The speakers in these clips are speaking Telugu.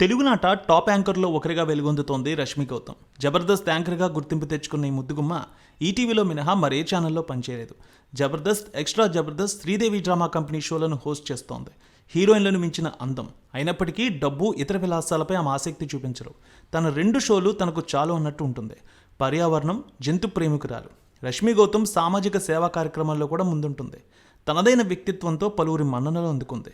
తెలుగునాట టాప్ యాంకర్లో ఒకరిగా వెలుగొందుతోంది రష్మి గౌతమ్. జబర్దస్త్ యాంకర్గా గుర్తింపు తెచ్చుకున్న ఈ ముద్దుగుమ్మ ఈటీవీలో మినహా మరే ఛానల్లో పనిచేయలేదు. Jabardasth extra Jabardasth Sridevi drama company షోలను host చేస్తోంది. హీరోయిన్లను మించిన అందం. అయినప్పటికీ డబ్బు ఇతర విలాసాలపై ఆమె ఆసక్తి చూపించరు. తన రెండు షోలు తనకు చాలు అన్నట్టు ఉంటుంది. పర్యావరణం జంతు ప్రేమికురాలు. రష్మి గౌతమ్ సామాజిక సేవా కార్యక్రమాల్లో కూడా ముందుంటుంది. తనదైన వ్యక్తిత్వంతో పలువురి మన్ననలు అందుకుంది.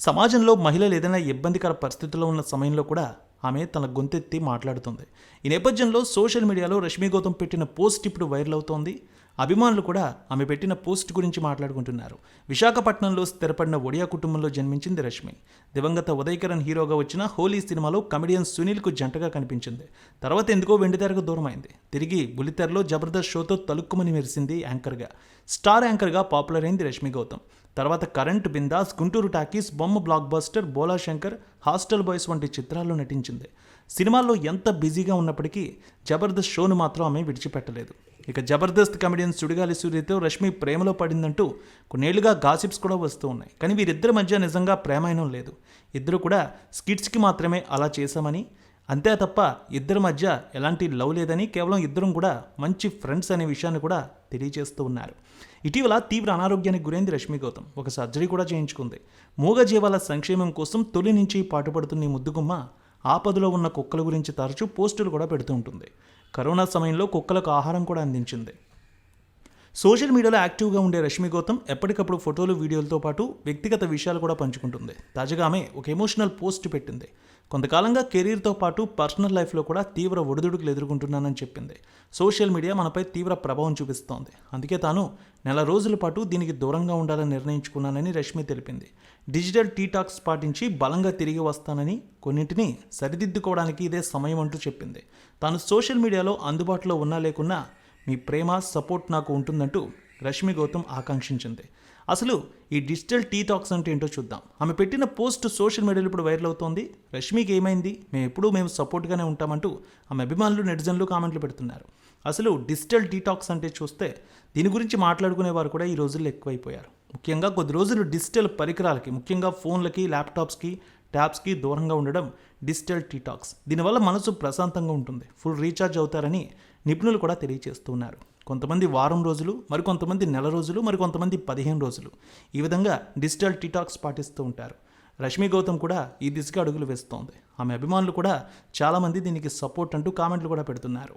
సమాజంలో మహిళలు ఏదైనా ఇబ్బందికర పరిస్థితుల్లో ఉన్న సమయంలో కూడా ఆమె తన గొంతెత్తి మాట్లాడుతుంది. ఈ నేపథ్యంలో సోషల్ మీడియాలో రష్మి గౌతమ్ పెట్టిన పోస్ట్ ఇప్పుడు వైరల్ అవుతోంది. అభిమానులు కూడా ఆమె పెట్టిన పోస్ట్ గురించి మాట్లాడుకుంటున్నారు. విశాఖపట్నంలో స్థిరపడిన ఒడియా కుటుంబంలో జన్మించింది రష్మి. దివంగత ఉదయకరణ్ హీరోగా వచ్చిన హోలీ సినిమాలో కమెడియన్ సునీల్కు జంటగా కనిపించింది. తర్వాత ఎందుకో వెండితెరకు దూరమైంది. తిరిగి బులితెరలో జబర్దస్త్ షోతో తలుక్కుమని మెరిసింది యాంకర్గా. స్టార్ యాంకర్గా పాపులర్ అయింది రష్మి గౌతమ్. తర్వాత కరెంట్ బిందాస్ గుంటూరు టాకీస్ బొమ్మ blockbuster Bhola Shankar hostel boys వంటి చిత్రాల్లో నటించింది. సినిమాల్లో ఎంత బిజీగా ఉన్నప్పటికీ జబర్దస్త్ షోను మాత్రం ఆమె విడిచిపెట్టలేదు. ఇక జబర్దస్త్ కమెడియన్ సుడిగాలి సూర్యతో రష్మి ప్రేమలో పడిందంటూ కొన్నేళ్ళుగా గాసిప్స్ కూడా వస్తూ ఉన్నాయి. కానీ వీరిద్దరి మధ్య నిజంగా ప్రేమాయణం లేదు. ఇద్దరు కూడా స్కిట్స్కి మాత్రమే అలా చేశామని. అంతే తప్ప ఇద్దరి మధ్య ఎలాంటి లవ్ లేదని కేవలం ఇద్దరం కూడా మంచి ఫ్రెండ్స్ అనే విషయాన్ని కూడా తెలియజేస్తూ ఉన్నారు. ఇటీవల తీవ్ర అనారోగ్యానికి గురైంది రష్మి గౌతమ్. ఒక సర్జరీ కూడా చేయించుకుంది. మూగజీవాల సంక్షేమం కోసం తొలి నుంచి పాటుపడుతున్న ఈ ముద్దుగుమ్మ ఆపదలో ఉన్న కుక్కల గురించి తరచూ పోస్టులు కూడా పెడుతూ ఉంటుంది. కరోనా సమయంలో కుక్కలకు ఆహారం కూడా అందించింది. సోషల్ మీడియాలో యాక్టివ్గా ఉండే రష్మి గౌతమ్ ఎప్పటికప్పుడు ఫోటోలు వీడియోలతో పాటు వ్యక్తిగత విషయాలు కూడా పంచుకుంటుంది. తాజాగా ఆమె ఒక ఎమోషనల్ పోస్ట్ పెట్టింది. కొంతకాలంగా కెరీర్తో పాటు పర్సనల్ లైఫ్లో కూడా తీవ్ర ఒడిదుడుకులు ఎదుర్కొంటున్నానని చెప్పింది. సోషల్ మీడియా మనపై తీవ్ర ప్రభావం చూపిస్తోంది. అందుకే తాను నెల రోజుల పాటు దీనికి దూరంగా ఉండాలని నిర్ణయించుకున్నానని రష్మి తెలిపింది. డిజిటల్ టీటాక్స్ పాటించి బలంగా తిరిగి వస్తానని కొన్నింటిని సరిదిద్దుకోవడానికి ఇదే సమయం అంటూ చెప్పింది. తాను సోషల్ మీడియాలో అందుబాటులో ఉన్నా లేకున్నా మీ ప్రేమ సపోర్ట్ నాకు ఉంటుందంటూ రష్మి గౌతమ్ ఆకాంక్షించింది. అసలు ఈ డిజిటల్ టీ టాక్స్ అంటే ఏంటో చూద్దాం. ఆమె పెట్టిన పోస్ట్ సోషల్ మీడియాలో ఇప్పుడు వైరల్ అవుతోంది. రష్మికి ఏమైంది? మేము ఎప్పుడూ మేము సపోర్ట్గానే ఉంటామంటూ ఆమె అభిమానులు నెటిజన్లు కామెంట్లు పెడుతున్నారు. అసలు డిజిటల్ డీటాక్స్ అంటే చూస్తే దీని గురించి మాట్లాడుకునే వారు కూడా ఈ రోజుల్లో ఎక్కువైపోయారు. ముఖ్యంగా కొద్ది రోజులు డిజిటల్ పరికరాలకి ముఖ్యంగా ఫోన్లకి ల్యాప్టాప్స్కి ట్యాబ్స్కి దూరంగా ఉండడం డిజిటల్ టీటాక్స్ దీనివల్ల మనసు ప్రశాంతంగా ఉంటుంది. ఫుల్ రీఛార్జ్ అవుతారని నిపుణులు కూడా తెలియచేస్తున్నారు కొంతమంది వారం రోజులు మరికొంతమంది నెల రోజులు మరికొంతమంది పదిహేను రోజులు. ఈ విధంగా డిజిటల్ టీటాక్స్ పాటిస్తూ ఉంటారు. రష్మి గౌతమ్ కూడా ఈ దిశగా అడుగులు వేస్తోంది. ఆమె అభిమానులు కూడా చాలామంది దీనికి సపోర్ట్ అంటూ కామెంట్లు కూడా పెడుతున్నారు.